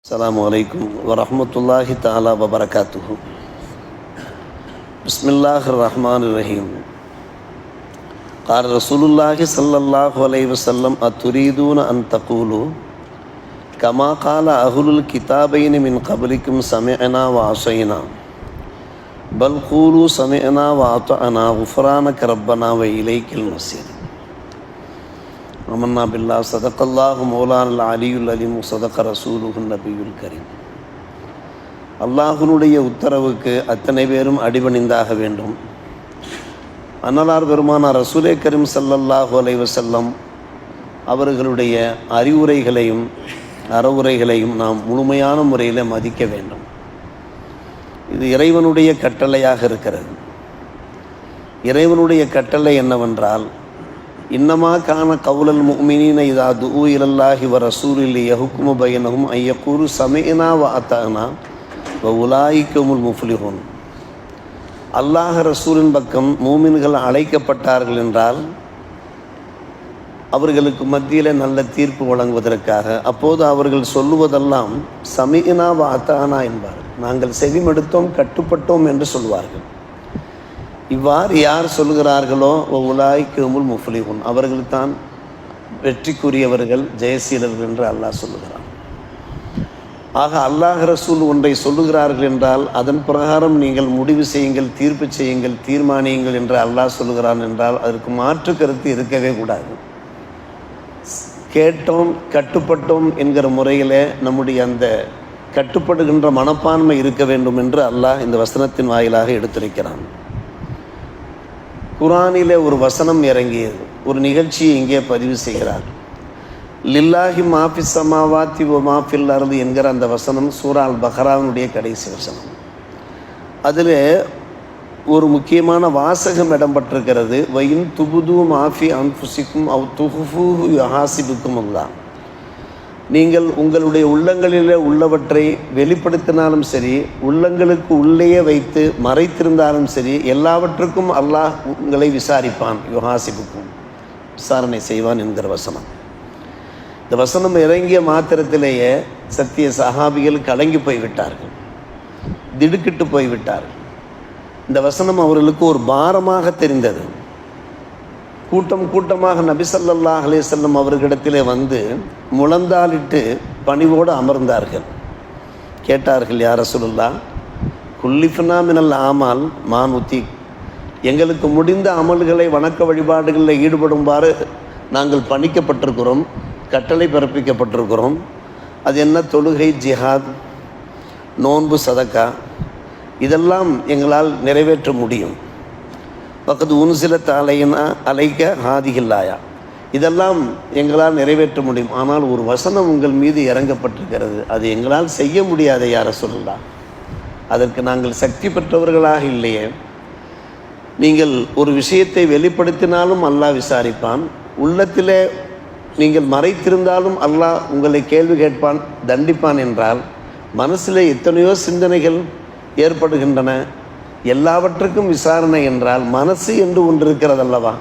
السلام عليكم ورحمة الله تعالى وبركاته. بسم الله الرحمن الرحيم. قال رسول الله صلى الله عليه وسلم أتريدون أن تقولوا؟ كما قال أهل الكتابين من قبلكم سمعنا وعصينا. بل قولوا سمعنا وأطعنا غفرانك ربنا وإليك المصير. அமன்னா பில்லா சதக்கல்லாஹு மௌலான் அலியுல் அலிம் சதக்க ரசூலுஹு நபியுல் கரீம் அல்லாஹுனுடைய உத்தரவுக்கு அத்தனை பேரும் அடிபணிந்தாக வேண்டும். அன்னலார் பெருமானார் ரசூலே கரீம் சல்லல்லாஹு அலை செல்லம் அவர்களுடைய அறிவுரைகளையும் அறவுரைகளையும் நாம் முழுமையான முறையில் மதிக்க வேண்டும். இது இறைவனுடைய கட்டளையாக இருக்கிறது. இறைவனுடைய கட்டளை என்னவென்றால் இன்னமா கான கவுலல் முக்மினீன இதா துஉ இலல்லாஹி வ ரசூலில் யஹுக்கும பயனகும் ஐயக்கூறு சமீனா வ அத்தானா வ உலாயிக்குமுல் முஃப்லிஹூன் அல்லாஹ் ரசூலின் பக்கம் மூமின்கள் அழைக்கப்பட்டார்கள் என்றால் அவர்களுக்கு மத்தியில் நல்ல தீர்ப்பு வழங்குவதற்காக. அப்போது அவர்கள் சொல்லுவதெல்லாம் சமீனா வ அத்தானா என்பார்கள். நாங்கள் செவிமெடுத்தோம் கட்டுப்பட்டோம் என்று சொல்வார்கள். இவ்வாறு யார் சொல்கிறார்களோ உலாய்க்குமுல் முஃப்லிஹுன். முஃப்லிகுன் அவர்கள் தான் வெற்றிக்குரியவர்கள் ஜெயசீலர்கள் என்று அல்லாஹ் சொல்லுகிறான். ஆக அல்லாஹ் ரசூல் ஒன்றை சொல்லுகிறார்கள் என்றால் அதன் பிரகாரம் நீங்கள் முடிவு செய்யுங்கள் தீர்ப்பு செய்யுங்கள் தீர்மானியுங்கள் என்று அல்லாஹ் சொல்லுகிறான் என்றால் அதற்கு மாற்று கருத்து இருக்கவே கூடாது. கேட்டோம் கட்டுப்பட்டோம் என்கிற முறையில் நம்முடைய அந்த கட்டுப்படுகின்ற மனப்பான்மை இருக்க வேண்டும் என்று அல்லாஹ் இந்த வசனத்தின் வாயிலாக எடுத்துரைக்கிறான். குரானிலே ஒரு வசனம் இறங்கியது. ஒரு நிகழ்ச்சியை இங்கே பதிவு செய்கிறார். லில்லாஹி மாஃபி சமாவாத்தி ஓ மாஃபில் அருது என்கிற அந்த வசனம் சூரால் பஹ்ராவினுடைய கடைசி வசனம். அதில் ஒரு முக்கியமான வாசகம் இடம்பெற்றிருக்கிறது. வயின் துபுது மாஃபி அன்புசிக்கும் அவ் துகுஃபு ஹாசிபுக்கும் தான் நீங்கள் உங்களுடைய உள்ளங்களில் உள்ளவற்றை வெளிப்படுத்தினாலும் சரி உள்ளங்களுக்கு உள்ளேயே வைத்து மறைத்திருந்தாலும் சரி எல்லாவற்றுக்கும் அல்லாஹ் உங்களை விசாரிப்பான். யுஹாசிபுக்கும். விசாரணை செய்வான் என்கிற வசனம். இந்த வசனம் இறங்கிய மாத்திரத்திலேயே சத்திய சகாபிகள் கலங்கி போய்விட்டார்கள். திடுக்கிட்டு போய்விட்டார்கள். இந்த வசனம் அவர்களுக்கு ஒரு பாரமாக தெரிந்தது. கூட்டம் கூட்டமாக நபிசல்லாஹ் அலேசல்லம் அவர்களிடத்திலே வந்து முழந்தாளிட்டு பணிவோடு அமர்ந்தார்கள். கேட்டார்கள் யார சொல்லுல்லா குல்லிஃபனா மினல் ஆமால் மான் எங்களுக்கு முடிந்த அமல்களை வணக்க வழிபாடுகளில் ஈடுபடும்பாறு நாங்கள் பணிக்கப்பட்டிருக்கிறோம் கட்டளை பிறப்பிக்கப்பட்டிருக்கிறோம். அது என்ன? தொழுகை ஜிஹாத் நோன்பு சதக்கா இதெல்லாம் எங்களால் நிறைவேற்ற முடியும். பக்கத்து உன்சில தலையினா அலைக்க ஹாதிகில்லாயா? இதெல்லாம் எங்களால் நிறைவேற்ற முடியும். ஆனால் ஒரு வசனம் உங்கள் மீது இறங்கப்பட்டிருக்கிறது. அது எங்களால் செய்ய முடியாத யார சொல்லலாம் அதற்கு நாங்கள் சக்தி பெற்றவர்களாக இல்லையே. நீங்கள் ஒரு விஷயத்தை வெளிப்படுத்தினாலும் அல்லாஹ் விசாரிப்பான். உள்ளத்திலே நீங்கள் மறைத்திருந்தாலும் அல்லாஹ் உங்களை கேள்வி கேட்பான் தண்டிப்பான் என்றால் மனசில் எத்தனையோ சிந்தனைகள் ஏற்படுகின்றன. எல்லாவற்றுக்கும் விசாரணை என்றால் மனசு என்று ஒன்று இருக்கிறதல்லவா?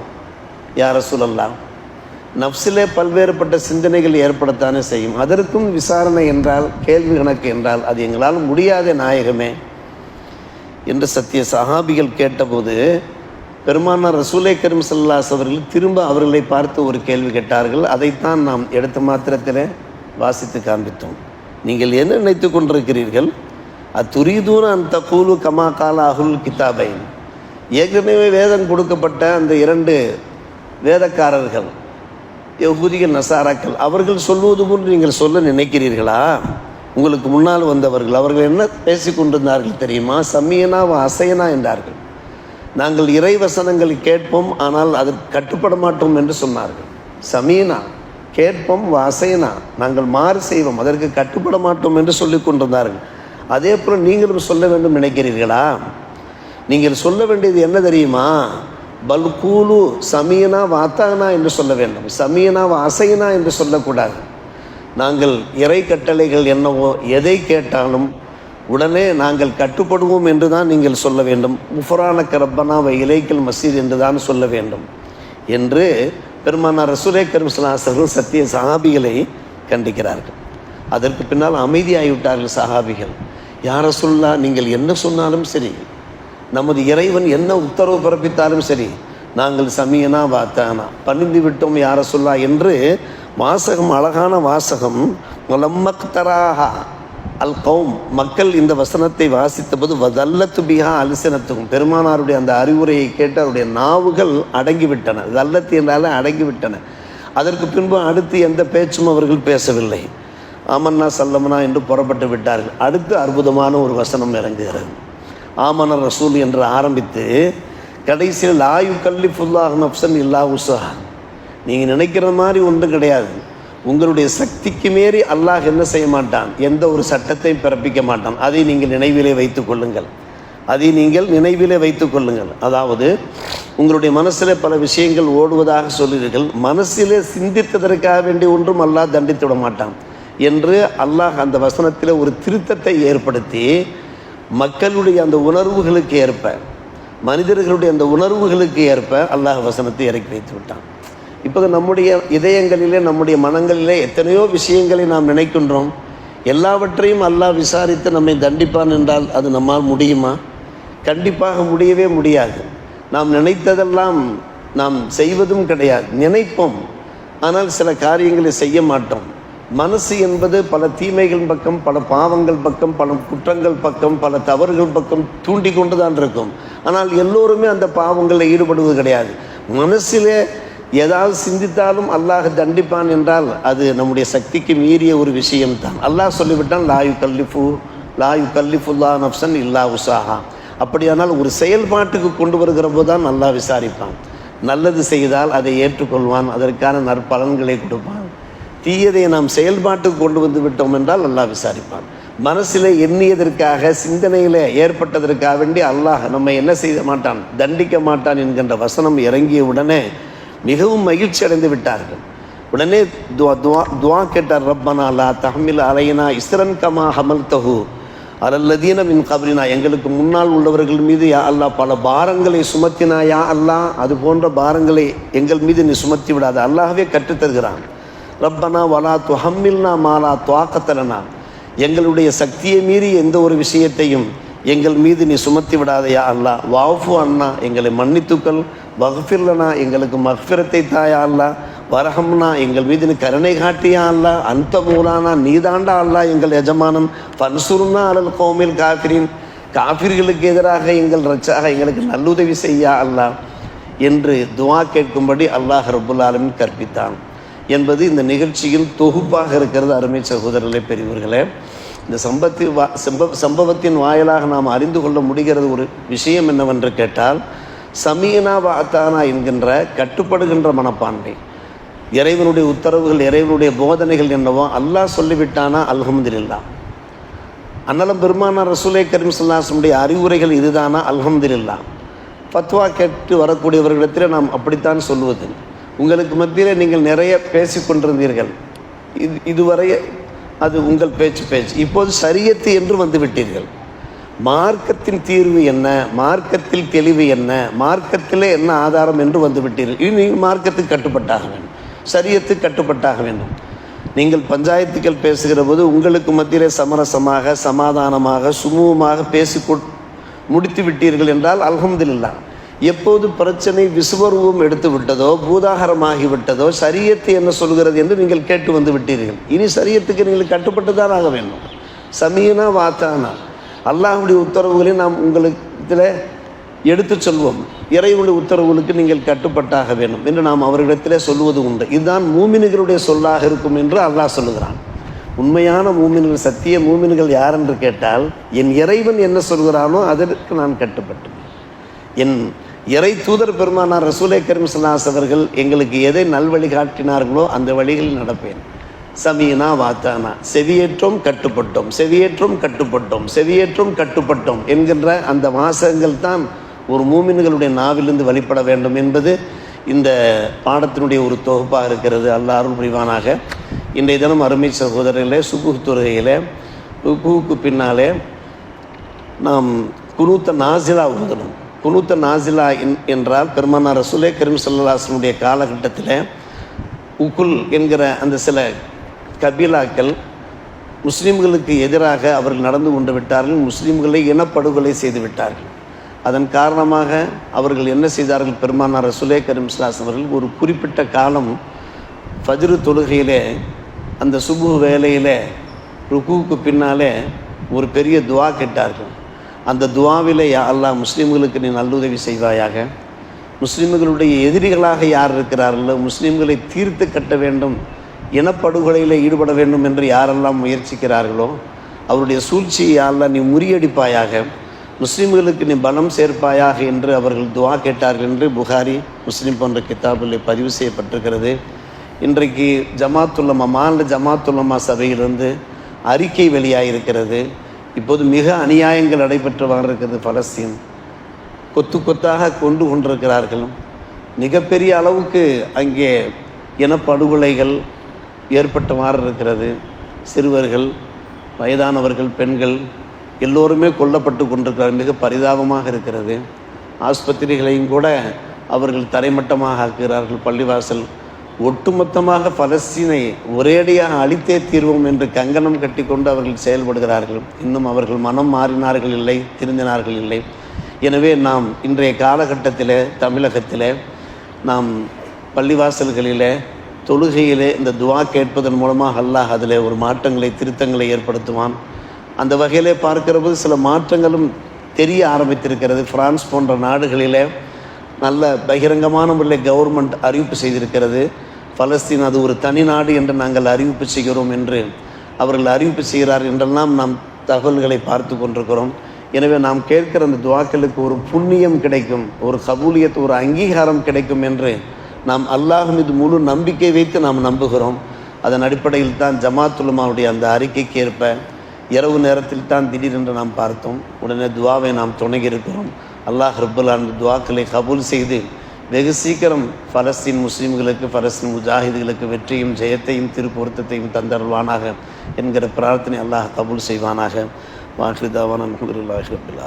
யார சொல்லலாம்? நப்சிலே பல்வேறுபட்ட சிந்தனைகள் ஏற்படத்தானே செய்யும். அதற்கும் விசாரணை என்றால் கேள்வி கணக்கு என்றால் அது எங்களால் முடியாத நாயகமே என்று சத்திய சஹாபிகள் கேட்டபோது பெருமானார் ரசூலை கரும் சல்லாஸ் அவர்கள் திரும்ப அவர்களை பார்த்து ஒரு கேள்வி கேட்டார்கள். அதைத்தான் நாம் எடுத்த மாத்திரத்தில் வாசித்து காண்பித்தோம். நீங்கள் என்ன நினைத்து கொண்டிருக்கிறீர்கள்? அத்துரிதூன அந்த கூலு கமா கால அகுல் கிதாபை ஏற்கனவே வேதம் கொடுக்கப்பட்ட அந்த இரண்டு வேதக்காரர்கள் யகுதிகள் நசாராக்கள் அவர்கள் சொல்வது போன்று நீங்கள் சொல்ல நினைக்கிறீர்களா? உங்களுக்கு முன்னால் வந்தவர்கள் அவர்கள் என்ன பேசி கொண்டிருந்தார்கள் தெரியுமா? சம்மியனா அசையனா என்றார்கள். நாங்கள் இறைவசனங்களை கேட்போம் ஆனால் அதற்கு கட்டுப்பட மாட்டோம் என்று சொன்னார்கள். சமீனா கேட்போம் அசையனா நாங்கள் மாறு செய்வோம் அதற்கு கட்டுப்பட மாட்டோம் என்று சொல்லி கொண்டிருந்தார்கள். அதே போல் நீங்களும் சொல்ல வேண்டும் நினைக்கிறீர்களா? நீங்கள் சொல்ல வேண்டியது என்ன தெரியுமா? பல்கூலு சமீனா வாத்தானா என்று சொல்ல வேண்டும். சமீனா அசைனா என்று சொல்லக்கூடாது. நாங்கள் இறை கட்டளைகள் என்னவோ எதை கேட்டாலும் உடனே நாங்கள் கட்டுப்படுவோம் என்று தான் நீங்கள் சொல்ல வேண்டும். முஃபரான கரப்பனா வை இலைக்கல் மசீத் என்று தான் சொல்ல வேண்டும். என்று பெருமானார் ரசூலே கரும்சலாசர்கள் சத்திய சஹாபிகளை கண்டிக்கிறார்கள். அதற்கு பின்னால் அமைதியாகிவிட்டார்கள் சஹாபிகள். யாரை சொல்லா நீங்கள் என்ன சொன்னாலும் சரி. நமது இறைவன் என்ன உத்தரவு பிறப்பித்தாலும் சரி நாங்கள் சமியனா வாத்தானா. பணிந்து விட்டோம் யார சொல்லா என்று வாசகம் அழகான வாசகம் லம்மக்தராஹா அல் கௌம். மக்கள் இந்த வசனத்தை வாசித்தபோது வதல்லத்து பிஹா அலிசனத்துக்கும் பெருமானாருடைய அந்த அறிவுரையை கேட்டு அவருடைய நாவுகள் அடங்கிவிட்டன. தல்லத்து என்றாலே அடங்கிவிட்டன. அதற்கு பின்பு அடுத்து எந்த பேச்சும் அவர்கள் பேசவில்லை. ஆமன்னா சல்லமனா என்று புறப்பட்டு விட்டார்கள். அடுத்து அற்புதமான ஒரு வசனம் இறங்குகிறது. ஆமன ரசூல் என்று ஆரம்பித்து கடைசியில் லாயு கல்லி ஃபுல்லாக நப்சன் இல்லா உசா நீங்கள் நினைக்கிற மாதிரி ஒன்றும் கிடையாது. உங்களுடைய சக்திக்கு மீறி அல்லாஹ் என்ன செய்ய மாட்டான்? எந்த ஒரு சட்டத்தையும் பிறப்பிக்க மாட்டான். அதை நீங்கள் நினைவிலே வைத்துக் கொள்ளுங்கள். அதை நீங்கள் நினைவிலே வைத்துக் கொள்ளுங்கள். அதாவது உங்களுடைய மனசில் பல விஷயங்கள் ஓடுவதாக சொல்லுவீர்கள் மனசிலே சிந்தித்ததற்காக வேண்டி ஒன்றும் அல்லாஹ் தண்டித்து விட மாட்டான். என்று அல்லாஹ் அந்த வசனத்தில் ஒரு திருத்தத்தை ஏற்படுத்தி மக்களுடைய அந்த உணர்வுகளுக்கு ஏற்ப மனிதர்களுடைய அந்த உணர்வுகளுக்கு ஏற்ப அல்லாஹ் வசனத்தை இறக்கி வைத்து விட்டான். இப்போ நம்முடைய இதயங்களிலே நம்முடைய மனங்களிலே எத்தனையோ விஷயங்களை நாம் நினைக்கின்றோம். எல்லாவற்றையும் அல்லாஹ் விசாரித்து நம்மை தண்டிப்பான் என்றால் அது நம்மால் முடியுமா? கண்டிப்பாக முடியவே முடியாது. நாம் நினைத்ததெல்லாம் நாம் செய்வதும் கிடையாது. நினைப்போம். ஆனால் சில காரியங்களை செய்ய மாட்டோம். மனசு என்பது பல தீமைகள் பக்கம் பல பாவங்கள் பக்கம் பல குற்றங்கள் பக்கம் பல தவறுகள் பக்கம் தூண்டி கொண்டு தான் இருக்கும். ஆனால் எல்லோருமே அந்த பாவங்களில் ஈடுபடுவது கிடையாது. மனசிலே ஏதாவது சிந்தித்தாலும் அல்லாஹ் தண்டிப்பான் என்றால் அது நம்முடைய சக்திக்கு மீறிய ஒரு விஷயம்தான். அல்லாஹ் சொல்லிவிட்டான் லாயு கல்லிஃபு லாயு கல்லிஃபுல்லா நப்சன் இல்லா உசாஹா அப்படியானால் ஒரு செயல்பாட்டுக்கு கொண்டு வருகிற போது தான் நல்லா விசாரிப்பான். நல்லது செய்தால் அதை ஏற்றுக்கொள்வான் அதற்கான நற்பலன்களை கொடுப்பான். தீயதை நாம் செயல்பாட்டுக்கு கொண்டு வந்து விட்டோம் என்றால் அல்லாஹ் விசாரிப்பான். மனசில் எண்ணியதற்காக சிந்தனையில் ஏற்பட்டதற்காக வேண்டி அல்லாஹ் நம்ம என்ன செய்ய மாட்டான் தண்டிக்க மாட்டான் என்கின்ற வசனம் இறங்கிய உடனே மிகவும் மகிழ்ச்சி அடைந்து விட்டார்கள். உடனே துவா துவா துவா கேட்டார் ரப்பனா அல்லா தஹமில் அலையினா இஸ்ரன் கமா ஹமல் தஹு அலல்லதீன மின் கபரினா. எங்களுக்கு முன்னால் உள்ளவர்கள் மீது யா அல்லாஹ் பல பாரங்களை சுமத்தினா யா அல்லாஹ். அது போன்ற பாரங்களை எங்கள் மீது நீ சுமத்தி விடாத. அல்லாஹ்வே கற்றுத்தருகிறான். ரப்பனா வலா துஹம்மில்னா மாலா துவாக்கத்தலனா. எங்களுடைய சக்தியை மீறி எந்த ஒரு விஷயத்தையும் எங்கள் மீது நீ சுமத்தி விடாதையா அல்லா. வாஃபு அண்ணா எங்களை மன்னித்துக்கள். வகுஃபிர்லனா எங்களுக்கு மஃபிரத்தை தாயா அல்லா. வரஹம்னா எங்கள் மீது நீ கருணை காட்டியா அல்லா. அந்த மூலானா நீதாண்டா அல்லா எங்கள் எஜமானம். பன்சுருன்னா அலல் கோமில் காஃபிரின். காஃபிர்களுக்கு எதிராக எங்கள் ரச்சாக எங்களுக்கு நல்லுதவி செய்யா அல்லா. என்று துவா கேட்கும்படி அல்லாஹ் ரபுல் கற்பித்தான். என்பது இந்த நிகழ்ச்சியில் தொகுப்பாக இருக்கிறது அருமை சகோதரர்களே பெரியவர்களே. இந்த சம்பத்தி வா சம்ப சம்பவத்தின் வாயிலாக நாம் அறிந்து கொள்ள முடிகிறது ஒரு விஷயம் என்னவென்று கேட்டால் சமீனா வாத்தானா என்கின்ற கட்டுப்படுகின்ற மனப்பான்மை. இறைவனுடைய உத்தரவுகள் இறைவனுடைய போதனைகள் என்னவோ அல்லாஹ் சொல்லிவிட்டானா? அல்ஹம்துலில்லா. அன்னலம் பெருமானா ரசூலே கரீம் சொல்லாசனுடைய அறிவுரைகள் இதுதானா? அல்ஹம்துலில்லா. ஃபத்வா கேட்டு வரக்கூடியவர்களிடத்தில் நாம் அப்படித்தான் சொல்லுவது உங்களுக்கு மத்தியில் நீங்கள் நிறைய பேசி கொண்டிருந்தீர்கள். இது இதுவரை அது உங்கள் பேச்சு பேச்சு. இப்போது சரியத்து என்று வந்து விட்டீர்கள் மார்க்கத்தின் தீர்வு என்ன? மார்க்கத்தில் தெளிவு என்ன? மார்க்கத்திலே என்ன ஆதாரம் என்று வந்துவிட்டீர்கள். இனி மார்க்கத்துக்கு கட்டுப்பட்டாக வேண்டும். சரியத்துக்கு கட்டுப்பட்டாக வேண்டும். நீங்கள் பஞ்சாயத்துக்கள் பேசுகிற போது உங்களுக்கு மத்தியிலே சமரசமாக சமாதானமாக சுமூகமாக பேசி முடித்து விட்டீர்கள் என்றால் அல்ஹம்துலில்லா. எப்போது பிரச்சனை விசுவரூபம் எடுத்து விட்டதோ பூதாகரமாகி விட்டதோ என்ன சொல்கிறது என்று நீங்கள் கேட்டு வந்து விட்டீர்கள். இனி சரியத்துக்கு நீங்கள் கட்டுப்பட்டு தான் ஆக வேண்டும். சமீனா வாத்தானா. அல்லாஹுடைய உத்தரவுகளை நாம் உங்களுக்கு எடுத்து சொல்வோம். இறைவனுடைய உத்தரவுகளுக்கு நீங்கள் கட்டுப்பட்டாக வேண்டும் என்று நாம் அவர்களிடத்திலே சொல்லுவது உண்டு. இதுதான் மூமின்களுடைய சொல்லாக இருக்கும் என்று அல்லாஹ் சொல்லுகிறான். உண்மையான மூமின்கள் சத்திய மூமின்கள் யார் என்று கேட்டால் என் இறைவன் என்ன சொல்கிறானோ அதற்கு நான் கட்டுப்பட்டேன் என் இறை தூதர் பெருமானார் ரசூலை கரீம் அவர்கள் எங்களுக்கு எதை நல்வழி காட்டினார்களோ அந்த வழிகளில் நடப்பேன். சமீனா வாத்தானா செவியேற்றோம் கட்டுப்பட்டோம் செவியேற்றோம் கட்டுப்பட்டோம் செவியேற்றோம் கட்டுப்பட்டோம் என்கின்ற அந்த வாசகங்கள் தான் ஒரு மூமின்களுடைய நாவிலிருந்து வழிபட வேண்டும் என்பது இந்த பாடத்தினுடைய ஒரு தொகுப்பாக இருக்கிறது. அல்ல அருள் புரிவானாக. இன்றைய தினம் அருமை சகோதரர்களே சுகு துறையிலே குவுக்கு பின்னாலே நாம் குனூத்த நாசிலா ஓதணும் குனூத்த நாசிலா என்- என்றால் பெருமானார் ரசுலே கரீம் சல்லாசனுடைய காலகட்டத்தில் உக்குல் என்கிற அந்த சில கபீலாக்கள் முஸ்லீம்களுக்கு எதிராக அவர்கள் நடந்து கொண்டு விட்டார்கள். முஸ்லீம்களை இனப்படுகொலை செய்து விட்டார்கள். அதன் காரணமாக அவர்கள் என்ன செய்தார்கள்? பெருமானார் ரசுலே கரீம் சலாஸ் அவர்கள் ஒரு குறிப்பிட்ட காலம் ஃபஜ்ரு தொழுகையிலே அந்த சுபு வேலையில் ருக்குவுக்கு பின்னாலே ஒரு பெரிய துவா கேட்டார்கள். அந்த துவாவிலே யா அல்லாஹ் முஸ்லீம்களுக்கு நீ நல்லுதவி செய்வாயாக. முஸ்லீம்களுடைய எதிரிகளாக யார் இருக்கிறார்களோ முஸ்லீம்களை தீர்த்து கட்ட வேண்டும் இனப்படுகொலையில் ஈடுபட வேண்டும் என்று யாரெல்லாம் முயற்சிக்கிறார்களோ அவருடைய சூழ்ச்சியை யாரெல்லாம் நீ முறியடிப்பாயாக. முஸ்லீம்களுக்கு நீ பலம் சேர்ப்பாயாக என்று அவர்கள் துவா கேட்டார்கள் என்று புகாரி முஸ்லீம் போன்ற கித்தாபில் பதிவு செய்யப்பட்டிருக்கிறது. இன்றைக்கு ஜமாத்துல்லமா மாநில ஜமாத்துல்லமா சபையிலிருந்து அறிக்கை வெளியாகிருக்கிறது இப்போது மிக அநியாயங்கள் நடைபெற்று இருக்கிறது பலஸ்தீன். கொத்து கொத்தாக கொண்டு கொண்டிருக்கிறார்கள். மிகப்பெரிய அளவுக்கு அங்கே இனப்படுகொலைகள் ஏற்பட்டவாறு இருக்கிறது. சிறுவர்கள் வயதானவர்கள் பெண்கள் எல்லோருமே கொல்லப்பட்டு கொண்டிருக்கிறார் மிக பரிதாபமாக இருக்கிறது. ஆஸ்பத்திரிகளையும் கூட அவர்கள் தரைமட்டமாக ஆக்குகிறார்கள். பள்ளிவாசல் ஒட்டுமொத்தமாக பலஸ்தீனை ஒரேடியாக அழித்தே தீர்வோம் என்று கங்கணம் கட்டிக்கொண்டு அவர்கள் செயல்படுகிறார்கள். இன்னும் அவர்கள் மனம் மாறினார்கள் இல்லை திருந்தினார்கள் இல்லை. எனவே நாம் இன்றைய காலகட்டத்தில் தமிழகத்தில் நாம் பள்ளிவாசல்களில் தொழுகையிலே இந்த துவா கேட்பதன் மூலமாக அல்லாஹ் அதில் ஒரு மாற்றங்களை திருத்தங்களை ஏற்படுத்துவான். அந்த வகையிலே பார்க்கிறபோது சில மாற்றங்களும் தெரிய ஆரம்பித்திருக்கிறது. பிரான்ஸ் போன்ற நாடுகளிலே நல்ல பகிரங்கமான முறையில் கவர்மெண்ட் அறிவிப்பு செய்திருக்கிறது. பலஸ்தீன் அது ஒரு தனி நாடு என்று நாங்கள் அறிவிப்பு செய்கிறோம் என்று அவர்கள் அறிவிப்பு செய்கிறார் என்றெல்லாம் நாம் தகவல்களை பார்த்து கொண்டிருக்கிறோம். எனவே நாம் கேட்கிற அந்த துவாக்களுக்கு ஒரு புண்ணியம் கிடைக்கும் ஒரு கபூலியத் ஒரு அங்கீகாரம் கிடைக்கும் என்று நாம் அல்லாஹ் மீது முழு நம்பிக்கை வைத்து நாம் நம்புகிறோம். அதன் அடிப்படையில் தான் ஜமாத்துலமாவுடைய அந்த அறிக்கைக்கு ஏற்ப இரவு நேரத்தில் தான் திடீரென்று நாம் பார்த்தோம். உடனே துவாவை நாம் துணங்கி இருக்கிறோம். அல்லாஹ் ரப்புல் அந்த துவாக்களை கபூல் செய்து வெகு சீக்கிரம் பலஸ்தீன் முஸ்லீம்களுக்கு பலஸ்தீன் முஜாஹிதுகளுக்கு வெற்றியும் ஜெயத்தையும் திருப்பொருத்தத்தையும் தந்தருவானாக என்கிற பிரார்த்தனை அல்லாஹ் கபூல் செய்வானாக. வாஹிதாவான அலமதுல்லாஹி ரபில்